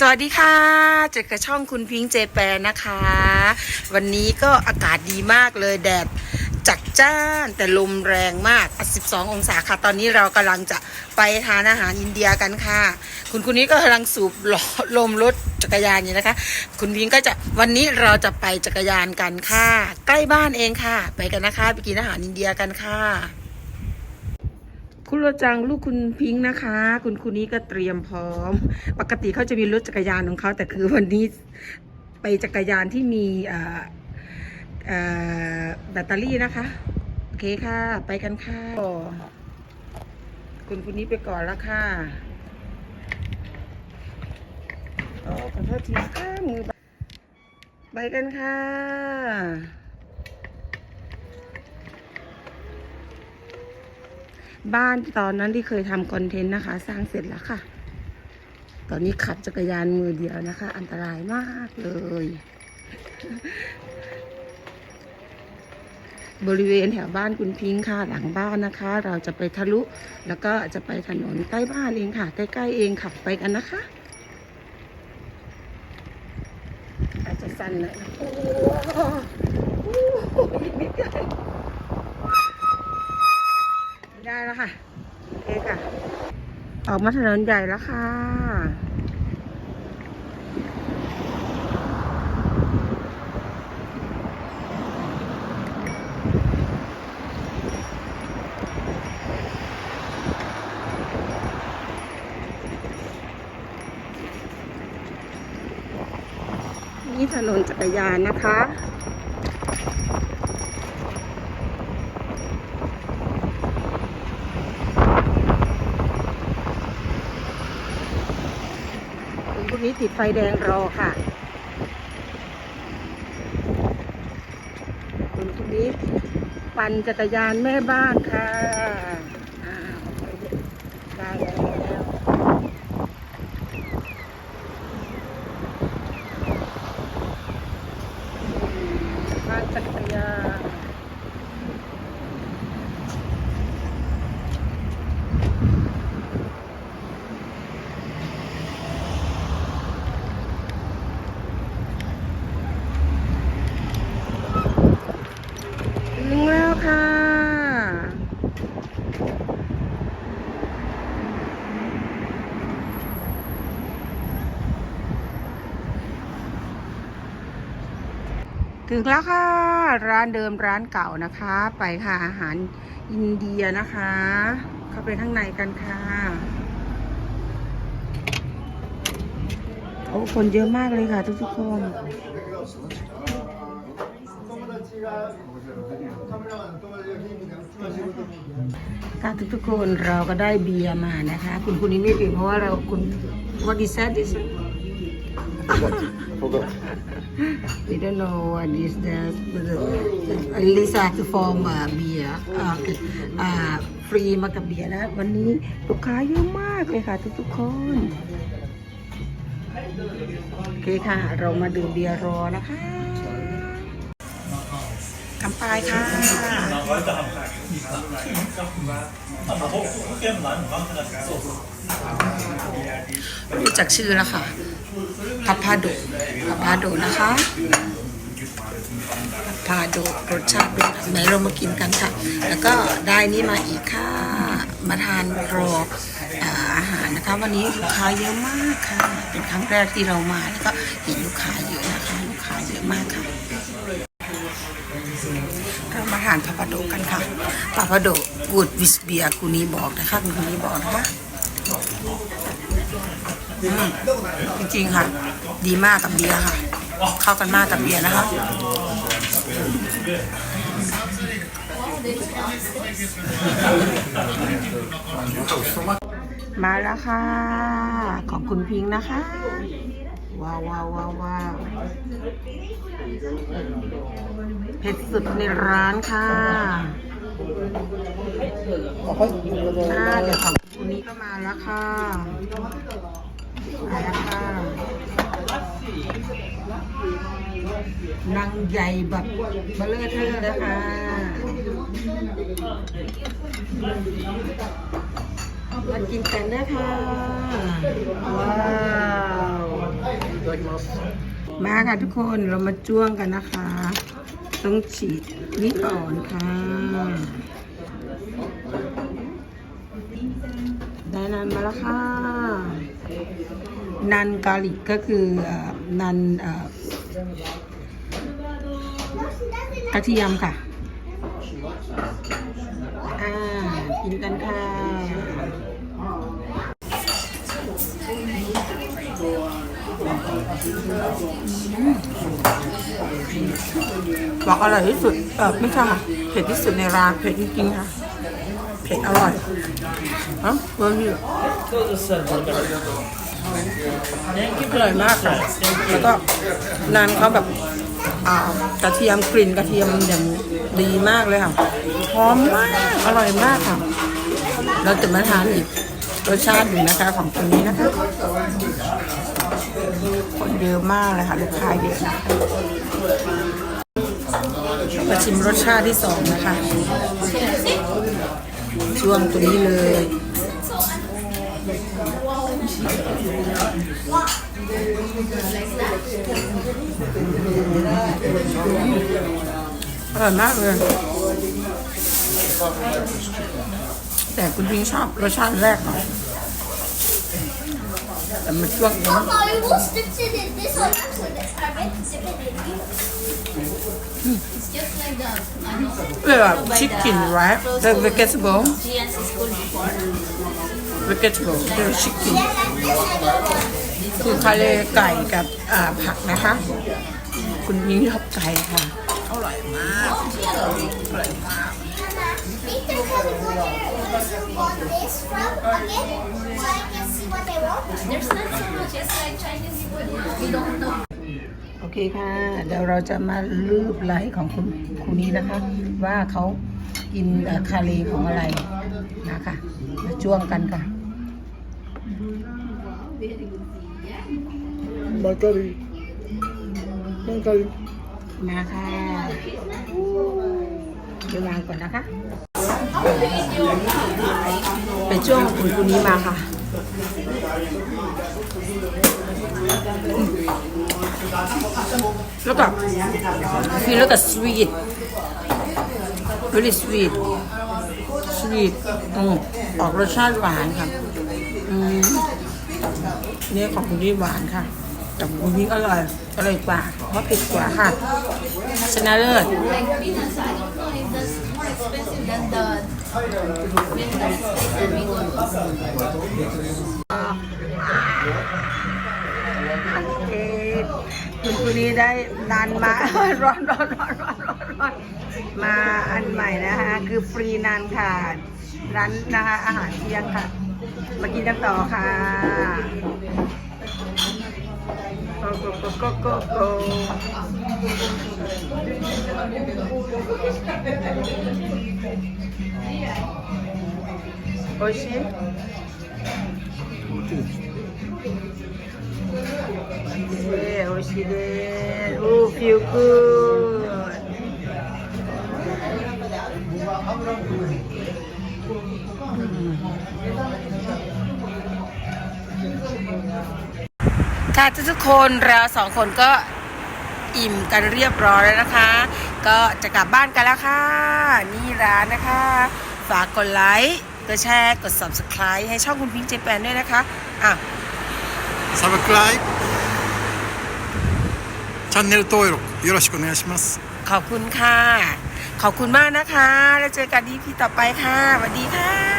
สวัสดีค่ะ เจอกับช่องคุณพิงค์เจแปนนะคะ วันนี้ก็อากาศดีมากเลยแดดจัดจ้านแต่ลมแรงมาก 12 องศาค่ะ ตอนนี้เรากำลังจะไปทานอาหารอินเดียกันค่ะ คุณคุณนี้ก็กำลังสูบลลมรถจักรยานอยู่นะคะ คุณพิงค์ก็จะวันนี้เราจะไปจักรยานกันค่ะ ใกล้บ้านเองค่ะ ไปกันนะคะ ไปกินอาหารอินเดียกันค่ะ คุณรจังลูกคุณพิงค์นะคะ คุณคุณนี้ก็เตรียมพร้อม ปกติเขาจะมีรถจักรยานของเขาแต่คือวันนี้ไปจักรยานที่มีแบตเตอรี่นะคะ โอเคค่ะ ไปกันค่ะคุณคุณนี้ไปก่อนแล้วค่ะโอ้ขอโทษทีค่ะมือไปกันค่ะ บ้านตอนนั้นที่เคยทำคอนเทนต์นะคะ สร้างเสร็จแล้วค่ะ ตอนนี้ขับจักรยานมือเดียวนะคะ อันตรายมากเลย บริเวณแถวบ้านคุณพิงค์ค่ะ หลังบ้านนะคะ เราจะไปทะลุ แล้วก็จะไปถนนใกล้บ้านเองค่ะใกล้ๆเองขับไปกันนะคะอาจจะสั่นหน่อยนะโอ้โหโอ้โหอีกนิดเดียว ได้แล้วค่ะโอเคค่ะ ออกมาถนนใหญ่แล้วค่ะ นี่ถนนจักรยานนะคะ คุณพวกนี้ ติดไฟแดงรอค่ะคุณพวกนี้ ปั่นจักรยานแม่บ้านค่ะได้แล้วบ้านจักรยาน ถึงแล้ว ค่ะ ถึงแล้วค่ะ ร้านเดิมร้านเก่านะคะ ไปค่ะอาหารอินเดียนะคะ เข้าไปข้างในกันค่ะโอ้คนเยอะมากเลยค่ะทุกๆคน ค่ะทุกๆคนเราก็ได้เบียร์มานะคะ คุณคุณนี้ไม่เป็นเพราะว่าเราคุณ what is that this we don't know what is that but Lisa to form a beer อ่าอ่าฟรีมากับเบียร์นะ วันนี้ลูกค้าเยอะมากเลยค่ะ ทุกๆคน โอเคค่ะ เรามาดื่มเบียร์รอนะคะ คำปลายค่ะรู้จักชื่อแล้วค่ะพับพาโดพับพาโดนะคะพับพาโดรสชาติเป็นแบบไหนเรามากินกันค่ะ แล้วก็ได้นี่มาอีกค่ะ มาทานรออาอาหารนะคะ วันนี้ลูกค้าเยอะมากค่ะ เป็นครั้งแรกที่เรามาแล้วก็เห็นลูกค้าเยอะนะคะ ลูกค้าเยอะมากค่ะ เรามาทานพาพาโดกันค่ะพาพาโดกูดวิสเบียคุณนี้บอกนะคะคุณนี้บอกนะคะจริงๆค่ะ ดีมากกับเบียร์ค่ะ เข้ากันมากกับเบียร์นะคะมาแล้วค่ะ ของคุณพิงค์นะคะ ว้าวว้าวว้าว ผ็ดสุดในร้านค่ะอ่าเดี๋ยวของคุณนี้ก็มาแล้วค่ะ มาแล้วค่ะ นางใหญ่แบบเบลเลอร์เธอแล้วคะมากินกันนะคะว้าวมาค่ะทุกคนเรามาจ้วงกันนะคะ ต้องฉีดนี่ก่อนค่ะ ได้นันมาแล้วค่ะ นันกาลิกก็คือเอ่อนันเอ่อกระเทียมค่ะ อ่า กินกันค่ะ บอกอร่อยที่สุด เออไม่ใช่ค่ะ เผ็ดที่สุดในร้านเผ็ดจริงๆค่ะ เผ็ดอร่อยฮะเบอร์นี่อร่อยมากค่ะแล้วก็นานเขาแบบกระเทียมกลิ่นกระเทียมอย่างดีมากเลยค่ะหอมมากอร่อยมากค่ะ เราจะมาทานอีกรสชาติหนึ่งนะคะของตัวนี้นะคะ คนเยอะมากเลยค่ะ ลูกค้าเยอะนะมาชิมรสชาติที่สองนะคะช่วงตัวนี้เลยอร่อยมากเลย แต่คุณพิงชอบรสชาติแรกหน่อย แต่มันช่วงนี้ Oh, you will stitch it in this one. Actually, this I meant to dip it in you. It's just like the I know เลยแบบชิคกิน right the vegetable GNC school before. vegetable the chicken คือคาเลไก่กับอ่าผักนะคะ คุณยิ่งชอบไก่ค่ะ อร่อยมาก อร่อยมาก Make their color go here. Let's want this from again, so I can see what they want. โอเคค่ะ เดี๋ยวเราจะมาลืบไลฟ์ของคุณคุณนี้นะคะ ว่าเขากินเอ่อคาเลของอะไรนะคะมาจ้วงกันค่ะมากะลี Bakari. มาค่ะเดี๋ยววางก่อนนะคะ ไปจ้วงของคุณคุณนี้มาค่ะ แล้วก็ฟีลแล้วก็สวีท very sweet sweet อืมออกรสชาติหวานค่ะอืมเนี่ยของคุณนี่หวานค่ะ แต่ของคุณนี่อร่อย อร่อยกว่า เพราะเผ็ดกว่าค่ะ ชนะเลิศ More expensive than the Vietnamese place that we go to. โอเคคุณคุณนี้ได้นานมา ร้อนร้อนร้อนร้อนร้อนร้อนมาอันใหม่นะคะคือฟรีนันค่ะ ร้านนะคะอาหารเที่ยงค่ะ มากินกันต่อค่ะโกโกโกโกโก โอชิเอ้โอชิเดโอ้ฟิลกูดค่ะทุกๆคนเราสองคนก็ อิ่มกันเรียบร้อยแล้วนะคะ ก็จะกลับบ้านกันแล้วค่ะ นี่ร้านนะคะ ฝากกดไลค์กดแชร์ กด subscribe ให้ช่องคุณพิงค์เจแปนด้วยนะคะอ่ะ サブクライブチャンネル登録よろしくお願いします ขอบคุณค่ะ ขอบคุณมากนะคะ แล้วเจอกันดีพี่ต่อไปค่ะสวัสดีค่ะ